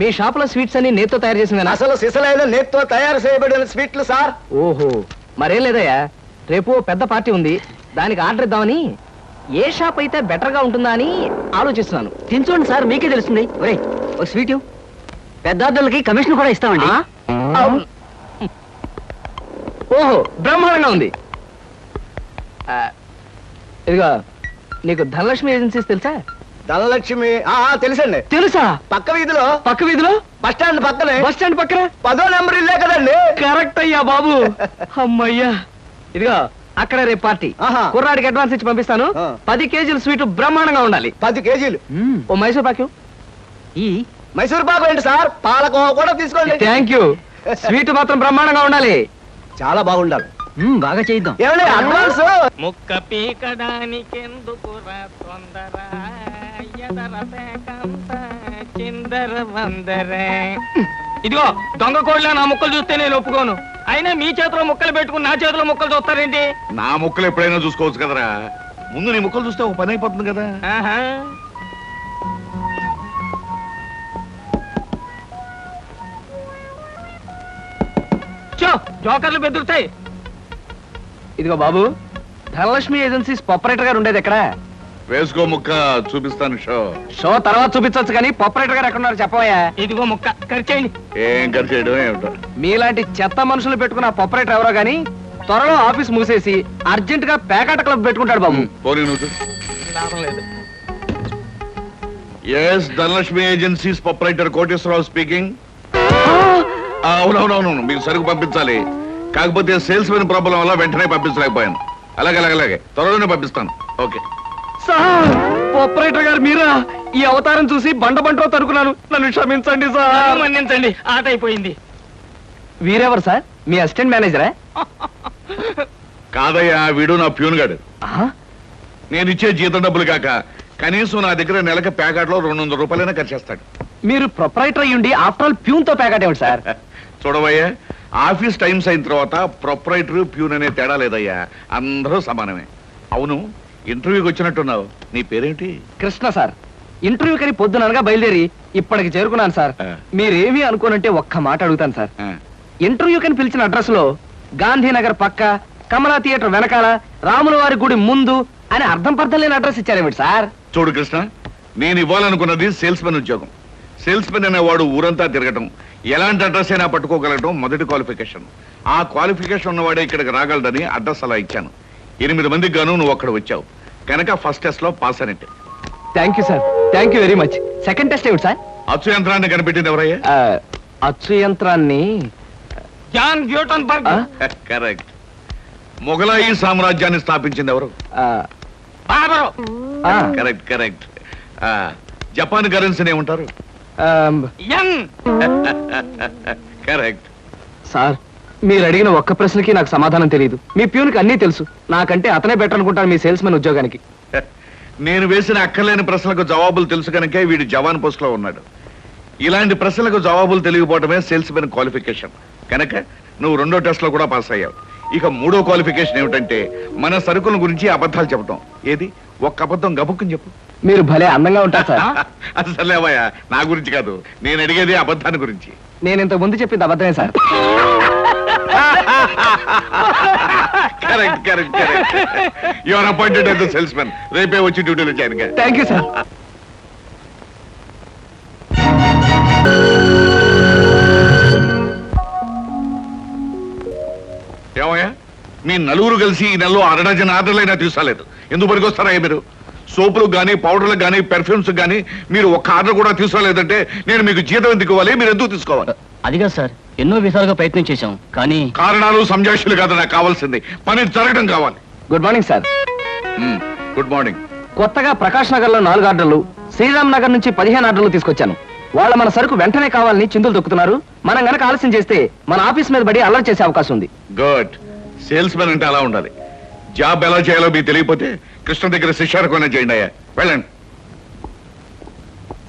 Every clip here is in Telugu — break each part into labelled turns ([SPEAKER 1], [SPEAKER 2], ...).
[SPEAKER 1] మీ షాప్లో స్వీట్స్ అన్ని నేతో తయారు చేసిందేనా
[SPEAKER 2] అసలు సిసలైన నేత్తో తయారు చేయబడిన స్వీట్లు సార్?
[SPEAKER 1] ఓహో మరేం లేదయ్యా. రేపు పెద్ద పార్టీ ఉంది. దానికి ఆర్డర్ ఇద్దామని ఏ షాప్ అయితే బెటర్గా ఉంటుందా అని ఆలోచిస్తున్నాను.
[SPEAKER 3] తినచూడండి సార్. మీకే తెలుస్తుంది. ఒరే ఒక స్వీట్. ఇవ్వు. పెద్ద ఆర్డర్లకి కమిషన్ కూడా ఇస్తామండి.
[SPEAKER 1] ఓహో బ్రహ్మాండంగా ఉంది. ఇదిగో నీకు ధనలక్ష్మి ఏజెన్సీస్ తెలుసా?
[SPEAKER 2] ధనలక్ష్మి ఆ ఆ, తెలుసండి.
[SPEAKER 1] తెలుసా?
[SPEAKER 2] పక్క వీధిలో.
[SPEAKER 1] పక్క వీధిలో?
[SPEAKER 2] బస్ స్టాండ్ పక్కనే.
[SPEAKER 1] బస్ స్టాండ్ పక్కన?
[SPEAKER 2] పదో నెంబర్ ఇల్లే కదండి.
[SPEAKER 1] కరెక్ట్ అయ్యా బాబు. అమ్మయ్యా. ఇదిగో అక్కడ రేపు పార్టీ.
[SPEAKER 2] ఆహా.
[SPEAKER 1] కుర్రాడికి అడ్వాన్స్ ఇచ్చి పంపిస్తాను.
[SPEAKER 2] ఆ.
[SPEAKER 1] పది కేజీల స్వీట్ బ్రహ్మాండంగా ఉండాలి.
[SPEAKER 2] పది కేజీలు.
[SPEAKER 1] ఓ మైసూర్ పాకు.
[SPEAKER 3] ఈ?
[SPEAKER 2] మైసూర్ పాకు ఏంటి సార్? పాలకోవ కూడా తీసుకోండి.
[SPEAKER 1] థ్యాంక్ యూ స్వీట్ మాత్రం బ్రహ్మాండంగా ఉండాలి.
[SPEAKER 2] చాలా బాగుండాలి.
[SPEAKER 3] బాగా చేద్దాం
[SPEAKER 2] ఏమండి అడ్వాన్స్?
[SPEAKER 4] ముక్క పీకడానికెందుకురా తొందర? ఇదిగో దొంగ కోళ్ళ నా ముక్కలు చూస్తే నేను ఒప్పుకోను. అయినా మీ చేతిలో ముక్కలు పెట్టుకుని నా చేతిలో ముక్కలు చూస్తారేంటి?
[SPEAKER 5] నా ముక్కలు ఎప్పుడైనా చూసుకోవచ్చు కదరా. ముందు నీ ముక్కలు చూస్తే ఒక పని అయిపోతుంది కదా.
[SPEAKER 4] జోకర్లు బెదురుతాయి.
[SPEAKER 1] ఇదిగో బాబు ధనలక్ష్మి ఏజెన్సీస్ ఆపరేటర్ గారు ఉండేది ఎక్కడ?
[SPEAKER 5] వేసుకో ముక్క చూపిస్తాను షో.
[SPEAKER 1] షో తర్వాత చూపించవచ్చు కానీ ఆపరేటర్ గారు ఎక్కడ ఉన్నారు చెప్పవయ్యా?
[SPEAKER 4] ఇదిగో ముక్క ఖర్చేయండి
[SPEAKER 5] ఏం ఖర్చు చేయడం ఏమిటో.
[SPEAKER 1] మీలాంటి చెత్త మనుషులు పెట్టుకున్న ఆపరేటర్ ఎవరో గానీ త్వరలో ఆఫీస్ మూసేసి అర్జెంట్గా పేకాట క్లబ్ పెట్టుకుంటాడు బాబు.
[SPEAKER 5] పోనీ నువ్వు
[SPEAKER 4] లాభం లేదు.
[SPEAKER 5] S Dhanalakshmi agencies proprietor Koteswara Rao speaking అవునవునవును మీకు సరుకు పంపించాలి. కాకపోతే సేల్స్ మెన్ ప్రాబ్లం వల్ల వెంటనే పంపించలేకపోయాను. అలాగే అలాగే అలాగే. త్వరలోనే పంపిస్తాను. ఓకే.
[SPEAKER 1] సార్! ఆపరేటర్ గారు మీరా? ఈ అవతారం చూసి బండ బంటో తరుకున్నాను నన్ను క్షమించండి సార్.
[SPEAKER 4] మన్నించండి. ఆట అయిపోయింది
[SPEAKER 1] వీరెవరు సార్? మీ అసిస్టెంట్ మేనేజరా?
[SPEAKER 5] కాదయ్యా వీడు నా ప్యూన్ గాడు
[SPEAKER 1] ఆహా,
[SPEAKER 5] నేను ఇచ్చే జీతం డబ్బులు కాక కనీసం నా దగ్గర నెలకి ప్యాకెట్లో రెండు వందల రూపాయలైనా ఖర్చు చేస్తాడు.
[SPEAKER 1] మీరు ప్రొపరైటర్ అయ్యుండి ఆఫ్టర్ ఆల్ ప్యూన్తో పేకాట ఏమిటి సార్.
[SPEAKER 5] చూడవయ్యా ఆఫీస్ టైమ్స్ అయిన తర్వాత ప్రొపరైటర్ ప్యూన్ అనే తేడా లేదయ్యా. అందరూ సమానమే. అవును ఇంటర్వ్యూకి వచ్చినట్టున్నావు. నీ పేరేంటి?
[SPEAKER 1] కృష్ణ సార్. ఇంటర్వ్యూ కని పొద్దుననగా బయలుదేరి ఇప్పటికి చేరుకున్నాను సార్.
[SPEAKER 5] ఆ.
[SPEAKER 1] మీరేమీ అనుకోనంటే ఒక్క మాట అడుగుతాను సార్.
[SPEAKER 5] ఆ,
[SPEAKER 1] ఇంటర్వ్యూ కని పిలిచిన అడ్రస్లో గాంధీనగర్ పక్క కమలా థియేటర్ వెనకాల రాముల వారి గుడి ముందు అని అర్థం పర్థం లేని అడ్రస్ ఇచ్చారేమిటి సార్?
[SPEAKER 5] చూడు కృష్ణ నేను ఇవ్వాలనుకున్నది సేల్స్ మెన్ ఉద్యోగం. సేల్స్ మెన్ అనేవాడు ఊరంతా తిరగటం ఎలాంటి అడ్రస్ అయినా పట్టుకోగలగటం మొదటి క్వాలిఫికేషన్. ఆ క్వాలిఫికేషన్ ఉన్నవాడే ఇక్కడికి రాగలడని అడ్రస్ అలా ఇచ్చాను. ఎనిమిది మందికి గాను నువ్వు అక్కడ వచ్చావు. కనుక ఫస్ట్ టెస్ట్లో pass అనేట్టు
[SPEAKER 1] thank you sir thank you very much second test ఏమిటి సార్
[SPEAKER 5] అచ్చు యంత్రాన్ని కనిపెట్టింది ఎవరయ్యా?
[SPEAKER 1] ఆ, అచ్చు యంత్రాన్ని
[SPEAKER 4] జాన్
[SPEAKER 1] ఆ,
[SPEAKER 5] కరెక్ట్. మొఘలాయి సామ్రాజ్యాన్ని స్థాపించింది ఎవరు?
[SPEAKER 1] ఆ,
[SPEAKER 4] బాబరు.
[SPEAKER 1] ఆ,
[SPEAKER 5] కరెక్ట్ కరెక్ట్. జపాన్ కరెన్సీని ఏమంటారు?
[SPEAKER 1] ఆమ్,
[SPEAKER 5] కరెక్ట్.
[SPEAKER 1] సార్ మీరు అడిగిన ఒక్క ప్రశ్నకి నాకు సమాధానం తెలియదు మీ ప్యూన్కి అన్నీ తెలుసు. నాకంటే అతనే బెటర్ అనుకుంటాను మీ సేల్స్ మెన్ ఉద్యోగానికి.
[SPEAKER 5] నేను వేసిన అక్కర్లేని ప్రశ్నలకు జవాబులు తెలుసు కనుకే వీడు జవాన్ పోస్ట్లో ఉన్నాడు. ఇలాంటి ప్రశ్నలకు జవాబులు తెలియకపోవటమే సేల్స్ మెన్ క్వాలిఫికేషన్ కనుక నువ్వు రెండో టెస్ట్లో కూడా పాస్ అయ్యావు. ఇక మూడో క్వాలిఫికేషన్ ఏమిటంటే మన సరుకుల గురించి అబద్ధాలు చెప్పడం ఏది? ఒక్క అబద్ధం గబుక్కుని చెప్పు.
[SPEAKER 1] మీరు భలే అందంగా ఉంటారు సార్.
[SPEAKER 5] అసలేవయ్యా నా గురించి కాదు. నేను అడిగేది అబద్ధాన్ని గురించి.
[SPEAKER 1] నేను ఇంతకు ముందు చెప్పింది అబద్ధమే sir.
[SPEAKER 5] Correct correct correct your appointed sales రేపే వచ్చి డ్యూటీలో జాయిన్గా.
[SPEAKER 1] థ్యాంక్ యూ సార్
[SPEAKER 5] ఏమయ్యా? మీ నలుగురు కలిసి ఈ నెలలో అరడజన్ ఆర్డర్లైనా తీసుకోలేదు ఎందుకు పనికొస్తారా మీరు? సోపులు కానీ పౌడర్లకు కానీ పెర్ఫ్యూమ్స్ కానీ మీరు ఒక్క ఆర్డర్ కూడా తీసుకోలేదంటే నేను మీకు జీతం ఎందుకు ఇవ్వాలి? మీరు ఎందుకు తీసుకోవాలి?
[SPEAKER 3] అదిగా సార్ ఎన్నో విధాలుగా ప్రయత్నం చేశాం కానీ
[SPEAKER 5] కారణాలు సంజాషులు కాదు నాకు కావాల్సింది. పని జరగడం కావాలి.
[SPEAKER 1] Good morning sir
[SPEAKER 5] good morning
[SPEAKER 1] కొత్తగా ప్రకాష్ నగర్లో నాలుగు ఆర్డర్లు శ్రీరామ్ నగర్ నుంచి పదిహేను ఆర్డర్లు తీసుకొచ్చాను. వాళ్ళ మన సరుకు వెంటనే కావాలని చిందులు తొక్కుతున్నారు మనం గనక ఆలస్యం చేస్తే మన ఆఫీస్ మీద పడి అల్లరి చేసే అవకాశం ఉంది.
[SPEAKER 5] గుడ్. సేల్స్ మెన్ అంటే అలా ఉండాలి. జాబ్ ఎలా చేయాలో మీకు తెలియకపోతే కృష్ణ దగ్గర శిష్యారకమైనా చేయండి అయ్యా. వెళ్ళండి.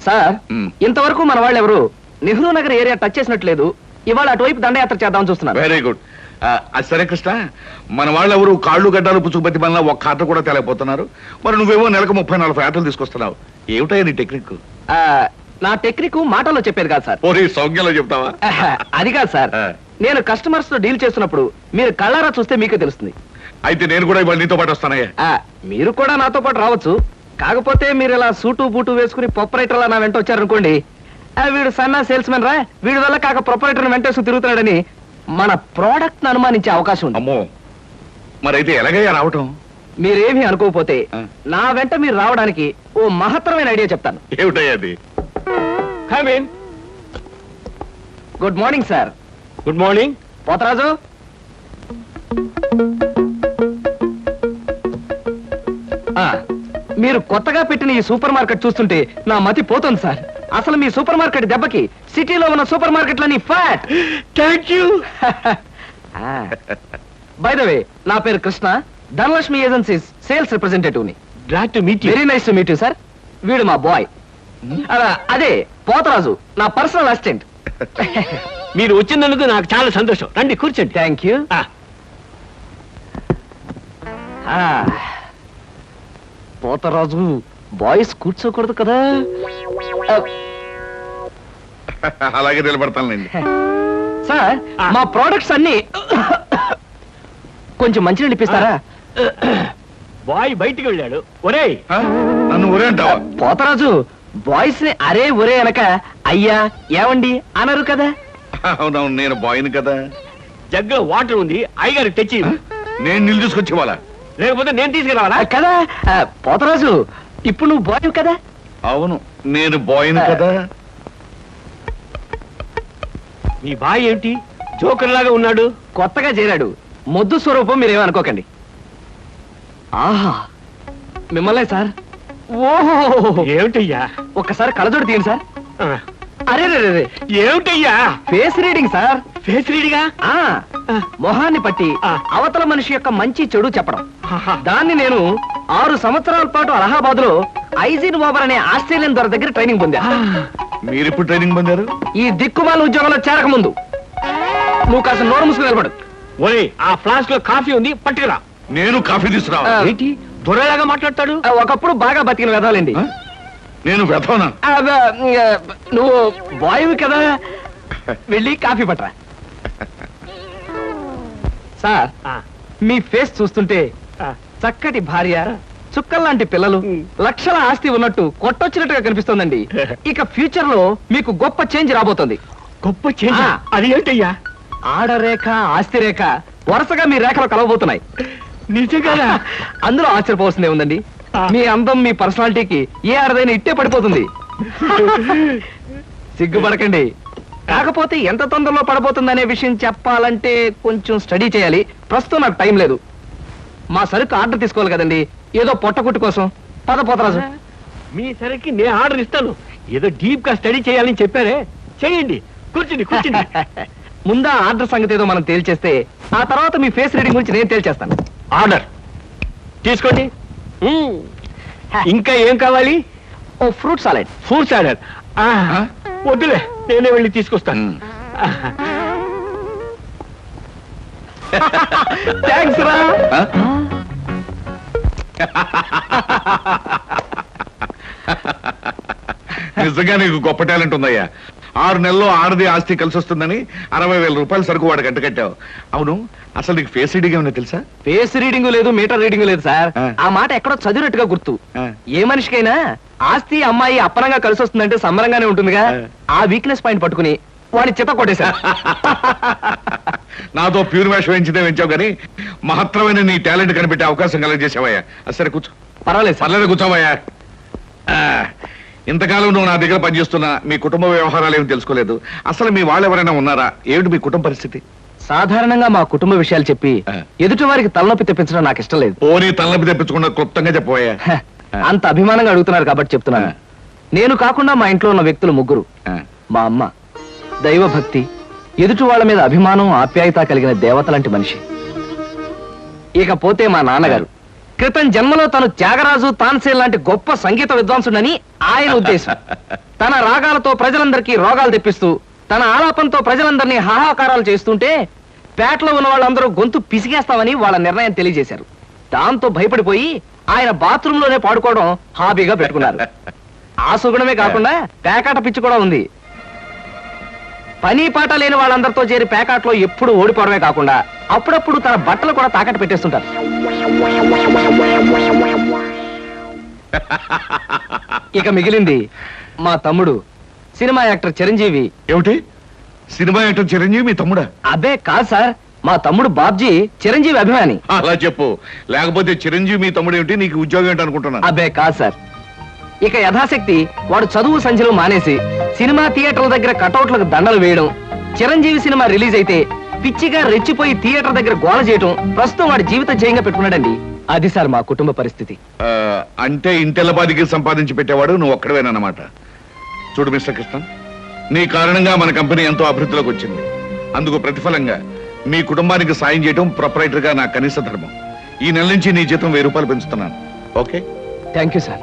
[SPEAKER 1] సార్
[SPEAKER 5] మ్మ్.
[SPEAKER 1] ఇంతవరకు మన వాళ్ళు ఎవరు నెహ్రూ నగర్ ఏరియా టచ్ చేసినట్లేదు. ఇవాళ అటువైపు దండయాత్ర చేద్దామని చూస్తున్నారు.
[SPEAKER 5] Very good. అది సరే కృష్ణ మన వాళ్ళు ఎవరు కాళ్ళు గడ్డాలు పుచ్చుకుపతి వల్ల ఒక్క ఆట కూడా తెలియపోతున్నారు మరి నువ్వేమో నెలకు ముప్పై నలభై ఆటలు తీసుకొస్తున్నావు. ఏమిటయ్యా నీ టెక్నిక్?
[SPEAKER 1] ఆ, నా టెక్నిక్ మాటల్లో చెప్పేది కాదు సార్.
[SPEAKER 5] పోనీ సౌజ్ఞలో చెప్తావా?
[SPEAKER 1] అది కాదు సార్. నేను కస్టమర్స్తో డీల్ చేస్తున్నప్పుడు మీరు కళ్ళారా చూస్తే మీకే తెలుస్తుంది.
[SPEAKER 5] అయితే నేను కూడా ఇవాళ నీతో పాటు వస్తానయ్యా.
[SPEAKER 1] ఆ, మీరు కూడా నాతో పాటు రావచ్చు. కాకపోతే మీరు ఇలా సూటు బూటు వేసుకుని ప్రొపరేటర్ నా వెంట వచ్చారనుకోండి ఆ, వీడు సన్నా సేల్స్ మెన్ రా వీడి వల్ల కాక ప్రొపరేటర్ వెంటేసుకు తిరుగుతున్నాడని మన ప్రోడక్ట్ అనుమానించే అవకాశం ఉంది.
[SPEAKER 5] అమ్మో. మరైతే ఎలాగయ్యా రావటం?
[SPEAKER 1] మీరేమీ అనుకోకపోతే
[SPEAKER 5] ఆ.
[SPEAKER 1] నా వెంట మీరు రావడానికి ఓ మహత్తరమైన ఐడియా చెప్తాను.
[SPEAKER 5] ఏమిటయ్యా అది?
[SPEAKER 4] Come in
[SPEAKER 1] good morning sir
[SPEAKER 4] good morning
[SPEAKER 1] Potharaju. ఆ, మీరు కొత్తగా పెట్టిన ఈ సూపర్ మార్కెట్ చూస్తుంటే నా మతి పోతుంది సార్. అసలు మీ సూపర్ మార్కెట్ దెబ్బకి సిటీలో ఉన్న super మార్కెట్లని fat
[SPEAKER 4] thank you
[SPEAKER 1] bye the way నా పేరు Krishna. Dhanalakshmi agencies sales రిప్రజెంటేటివ్ని
[SPEAKER 4] glad to meet you
[SPEAKER 1] very nice to meet you sir వీడు మా బాయ్. అదే పోతరాజు నా పర్సనల్ అసిస్టెంట్
[SPEAKER 4] మీరు వచ్చినందుకు నాకు చాలా సంతోషం. రండి కూర్చోండి.
[SPEAKER 1] థ్యాంక్ యూ పోతరాజు బాయ్స్ కూర్చోకూడదు కదా?
[SPEAKER 5] అలాగే నిలబడతానులేండి.
[SPEAKER 1] సార్. మా ప్రోడక్ట్స్ అన్ని కొంచెం మంచినీళ్ళు ఇప్పిస్తారా?
[SPEAKER 4] బాయ్ బయటికి వెళ్ళాడు. ఒరేయ్.
[SPEAKER 5] ఆ? నన్ను ఊరే అంటావా?
[SPEAKER 1] పోతరాజు బాయ్స్ని అరే ఒరే అనక అయ్యా ఏమండి? అనరు కదా?
[SPEAKER 5] అవునవును నేను బాయ్ని కదా.
[SPEAKER 4] జగ్గులో వాటర్ ఉంది అయ్యగారు తెచ్చి.
[SPEAKER 5] నేను నీళ్ళు తీసుకొచ్చి ఇవ్వాలా?
[SPEAKER 4] లేకపోతే నేను తీసుకురావాలా
[SPEAKER 1] కదా ఆ, పోతరాజు ఇప్పుడు నువ్వు బాయ్ కదా?
[SPEAKER 5] అవును నేను బాయ్ని కదా.
[SPEAKER 4] మీ బాయ్ ఏమిటి? జోకర్ లాగా ఉన్నాడు
[SPEAKER 1] కొత్తగా చేరాడు. మొద్దు స్వరూపం మీరేమనుకోకండి. ఆహా. మిమ్మల్నే సార్ ఓహో!
[SPEAKER 4] ఏమిటయ్యా?
[SPEAKER 1] ఒక్కసారి కళ్ళజోడు తీయండి సార్. అరే రే రే
[SPEAKER 4] ఏమిటయ్యా?
[SPEAKER 1] ఫేస్ రీడింగ్ సార్
[SPEAKER 4] ఫేస్ రీడిగా
[SPEAKER 1] ఆ. మొహాన్ని పట్టి. అవతల మనిషి యొక్క మంచి చెడు చెప్పడం. దాన్ని నేను ఆరు సంవత్సరాల పాటు అలహాబాద్లో ఐజిన్ ఓవర్ అనే ఆస్ట్రేలియన్ దొర దగ్గర ట్రైనింగ్ పొందా
[SPEAKER 5] మీరు ఇప్పుడు ట్రైనింగ్ పొందారు?
[SPEAKER 1] ఈ దిక్కుమాల ఉద్యోగంలో చేరక ముందు నువ్వు కాస్త నోరు మూసుకుని నిలబడు.
[SPEAKER 4] ఆ ఫ్లాస్క్లో కాఫీ ఉంది పట్టుకురా.
[SPEAKER 5] నేను కాఫీ.
[SPEAKER 4] ఏంటి? దొరలాగా మాట్లాడతాడు?
[SPEAKER 1] ఒకప్పుడు బాగా బతికిన వెదాలండి?
[SPEAKER 5] నేను
[SPEAKER 1] నువ్వు బాయ్ కదా? వెళ్ళి కాఫీ పట్టరా సార్ మీ ఫేస్ చూస్తుంటే. చక్కటి భార్య చుక్కల్లాంటి పిల్లలు. లక్షల ఆస్తి ఉన్నట్టు కొట్టొచ్చినట్టుగా కనిపిస్తోందండి. ఇక ఫ్యూచర్లో మీకు గొప్ప చేంజ్ రాబోతుంది.
[SPEAKER 4] గొప్ప చేంజ్. అది ఏంటయ్యా?
[SPEAKER 1] ఆడరేఖ ఆస్తి రేఖ వరుసగా మీ రేఖలు కలవబోతున్నాయి.
[SPEAKER 4] నిజంగా
[SPEAKER 1] అందులో ఆశ్చర్యపోవాల్సిందే ఉందండి. మీ అందం మీ పర్సనాలిటీకి ఏ ఆడదైనా ఇట్టే పడిపోతుంది. సిగ్గుపడకండి. కాకపోతే ఎంత తొందరలో పడబోతుందనే విషయం చెప్పాలంటే కొంచెం స్టడీ చేయాలి. ప్రస్తుతం నాకు టైం లేదు. మా సరుకు ఆర్డర్ తీసుకోవాలి కదండి. ఏదో పొట్టకుట్టు కోసం. పద పోతరాజు.
[SPEAKER 4] మీ సరికి నేను ఆర్డర్ ఇస్తాను. ఏదో డీప్గా స్టడీ చేయాలని చెప్పారే. చేయండి. కూర్చుని కూర్చుని
[SPEAKER 1] ముందా ఆర్డర్ సంగతి ఏదో మనం తేల్చేస్తే ఆ తర్వాత మీ ఫేస్ రీడింగ్ గురించి నేను తేల్చేస్తాను.
[SPEAKER 4] ఆర్డర్. తీసుకోండి. మ్మ్. ఇంకా ఏం కావాలి?
[SPEAKER 1] ఓ ఫ్రూట్ సాలెడ్.
[SPEAKER 4] ఫ్రూట్స్ ఆర్డర్ వద్దులే నేనే వెళ్ళి తీసుకొస్తాను.
[SPEAKER 5] మ్మ్.
[SPEAKER 1] థ్యాంక్స్ రా.
[SPEAKER 5] ఆ? నిజంగా నీకు గొప్ప టాలెంట్ ఉందయ్యా. ఆరు నెలల్లో ఆడది ఆస్తి కలిసి వస్తుందని అరవై వేల రూపాయల సరుకు వాడికి అంట కట్టావు. అవును అసలు నీకు ఫేస్ రీడింగ్ ఏమైనా తెలుసా?
[SPEAKER 1] ఫేస్ రీడింగ్ లేదు మీటర్ రీడింగ్ లేదు సార్.
[SPEAKER 5] ఆ.
[SPEAKER 1] మాట ఎక్కడో చదివినట్టుగా గుర్తు. ఏ మనిషికైనా ఆస్తి అమ్మాయి అప్పనంగా కలిసి వస్తుందంటే సంబరంగానే ఉంటుందిగా?
[SPEAKER 5] ఆ.
[SPEAKER 1] వీక్నెస్ పాయింట్ పట్టుకుని వాడిని చిత్త కొట్టేశా
[SPEAKER 5] నాతో ప్యూర్ వేషం వేయించితే వేయించావు కానీ మహత్తరమైన నీ టాలెంట్ కనిపెట్టే అవకాశం కలగజేసావయ్యా సరే కూర్చో.
[SPEAKER 1] పర్వాలేదు
[SPEAKER 5] పర్లేదు కూర్చోవయ్యా. ఇంతకాలం నువ్వు నా దగ్గర పనిచేస్తున్నా మీ కుటుంబ వ్యవహారాలు ఏమి తెలుసుకోలేదు. అసలు మీ వాళ్ళు ఎవరైనా ఉన్నారా? ఏమిటి మీ కుటుంబ పరిస్థితి?
[SPEAKER 1] సాధారణంగా మా కుటుంబ విషయాలు చెప్పి. ఎదుటి వారికి తలనొప్పి తెప్పించడం నాకు ఇష్టం లేదు.
[SPEAKER 5] పోనీ తలనొప్పి తెప్పించకుండా క్లుప్తంగా చెప్పబోయా.
[SPEAKER 1] అంత అభిమానంగా అడుగుతున్నారు కాబట్టి చెప్తున్నాను. నేను కాకుండా మా ఇంట్లో ఉన్న వ్యక్తులు ముగ్గురు మా అమ్మ దైవభక్తి ఎదుటి వాళ్ళ మీద అభిమానం ఆప్యాయత కలిగిన దేవత లాంటి మనిషి. ఇకపోతే మా నాన్నగారు. క్రితం జన్మలో తను త్యాగరాజు తాన్సేన్ లాంటి గొప్ప సంగీత విద్వాంసుడని ఆయన ఉద్దేశం. తన రాగాలతో ప్రజలందరికీ రోగాలు తెప్పిస్తూ తన ఆలాపంతో ప్రజలందరినీ హాహాకారాలు చేస్తుంటే పేటలో ఉన్న వాళ్ళందరూ గొంతు పిసిగేస్తామని వాళ్ళ నిర్ణయం తెలియజేశారు. దాంతో భయపడిపోయి ఆయన బాత్రూంలోనే పాడుకోవడం హాబీగా పెట్టుకున్నారు. ఆ సుగుణమే కాకుండా పేకాట పిచ్చి కూడా ఉంది. పని పాట లేని వాళ్ళందరితో చేరి పేకాట్లో ఎప్పుడు ఓడిపోవడమే కాకుండా అప్పుడప్పుడు తన బట్టలు కూడా తాకట్టు పెట్టేస్తుంటారు. ఇక మిగిలింది మా తమ్ముడు సినిమా యాక్టర్ చిరంజీవి.
[SPEAKER 5] ఏమిటి? సినిమా యాక్టర్ చిరంజీవి మీ తమ్ముడా?
[SPEAKER 1] అబ్బే కాదు సార్ మా తమ్ముడు బాబ్జీ చిరంజీవి అభిమాని.
[SPEAKER 5] అలా చెప్పు. లేకపోతే చిరంజీవి మీ తమ్ముడు ఏమిటి? నీకు ఉద్యోగం ఏంటి అనుకుంటున్నాను.
[SPEAKER 1] అబ్బే కాదు సార్ ఇక యథాశక్తి వాడు చదువు సంధ్యలు మానేసి సినిమా థియేటర్ల దగ్గర కటౌట్లకు దండలు వేయడం చిరంజీవి సినిమా రిలీజ్ అయితే పిచ్చిగా రెచ్చిపోయి థియేటర్ దగ్గర గోల చేయడం ప్రస్తుతం వాడి జీవిత జయంగా పెట్టుకున్నాడండి. అది సార్ మా కుటుంబ పరిస్థితి.
[SPEAKER 5] అంటే ఇంటెల్లబాదికి సంపాదించి పెట్టేవాడు నువ్వు ఒక్కడవేనన్నమాట. చూడు మిస్టర్ కృష్ణ నీ కారణంగా మన కంపెనీ ఎంతో అభివృద్ధిలోకి వచ్చింది. అందుకు ప్రతిఫలంగా మీ కుటుంబానికి సాయం చేయడం ప్రొపరైటర్గా నా కనీస ధర్మం. ఈ నెల నుంచి నీ జీతం వెయ్యి రూపాయలు పెంచుతున్నాను. Okay.
[SPEAKER 1] Thank you sir.